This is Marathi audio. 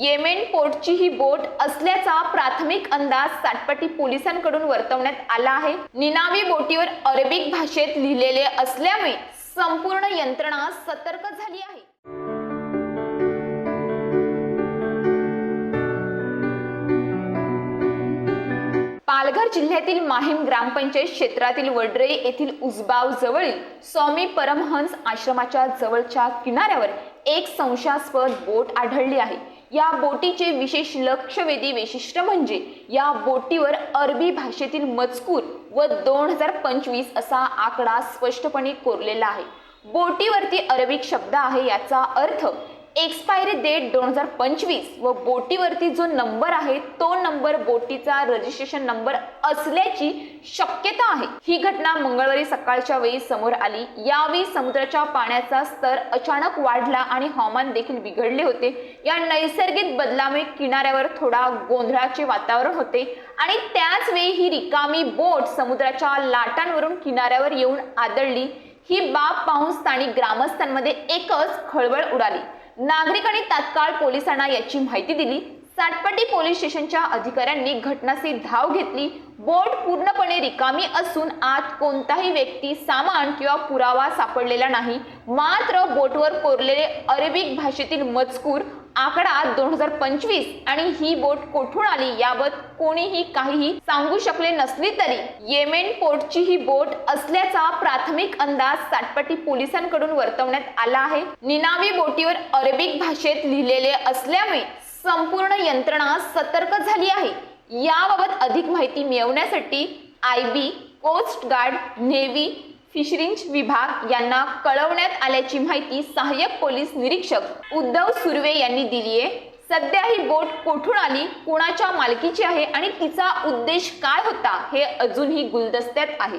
येमेन पोर्टची ही बोट असल्याचा प्राथमिक अंदाज सातपटी पोलिसांकडून वर्तवण्यात आला आहे. निनावी बोटीवर अरेबिक भाषेत लिहिलेले असल्यामुळे संपूर्ण यंत्रणा सतर्क झाली आहे. पालघर जिल्ह्यातील माहीम ग्रामपंचायत क्षेत्रातील वडरे येथील उजबाव जवळील स्वामी परमहंस आश्रमाच्या जवळच्या किनाऱ्यावर एक संशयास्पद बोट आढळली आहे. या बोटीचे विशेष लक्षवेधी वैशिष्ट्य म्हणजे या बोटीवर अरबी भाषेतील मजकूर व दोन हजार पंचवीस असा आकडा स्पष्टपणे कोरलेला आहे. बोटीवरती अरबिक शब्द आहे याचा अर्थ एक्सपायरी डेट दोन हजार पंचवीस व बोटीवरती जो नंबर आहे तो नंबर बोटीचा रजिस्ट्रेशन नंबर असल्याची शक्यता आहे. ही घटना मंगळवारी सकाळच्या वेळी समोर आली. यावेळी समुद्राच्या पाण्याचा स्तर अचानक वाढला आणि हवामान देखील बिघडले होते. या नैसर्गिक बदलामुळे किनाऱ्यावर थोडा गोंधळाचे वातावरण होते आणि त्याच वेळी ही रिकामी बोट समुद्राच्या लाटांवरून किनाऱ्यावर येऊन आदळली. ही बाब पाहून स्थानिक ग्रामस्थांमध्ये एकच खळबळ उडाली. नागरिकांनी तात्काळ पोलिसांना याची माहिती दिली. साटपट्टी पोलीस स्टेशनच्या अधिकाऱ्यांनी घटनास्थळी धाव घेतली. बोट पूर्णपणे रिकामी असून आत कोणताही व्यक्ती सामान किंवा पुरावा सापडलेला नाही. मात्र बोटवर कोरलेले अरेबिक भाषेतील मजकूर आकडा दोन हजार पंचवीस आणि ही बोट कोठून आली याबत कोणीही काहीही सांगू शकले नसली तरी येमेन पोर्टची ही बोट असल्याचा प्राथमिक अंदाज सातपटी पोलिसांकडून वर्तवण्यात आला आहे. निनावी बोटीवर अरेबिक भाषेत लिहिलेले असल्यामुळे संपूर्ण यंत्रणा सतर्क झाली आहे. याबाबत अधिक माहिती मिळवण्यासाठी I B coast guard navy fisheries विभाग यांना कळवण्यात आल्याची माहिती सहाय्यक पोलीस निरीक्षक उद्धव सुर्वे यांनी दिली आहे सध्या ही बोट कोठून आली कोणाच्या मालकीची आहे आणि तिचा उद्देश काय होता हे अजूनही गुलदस्त्यात आहे.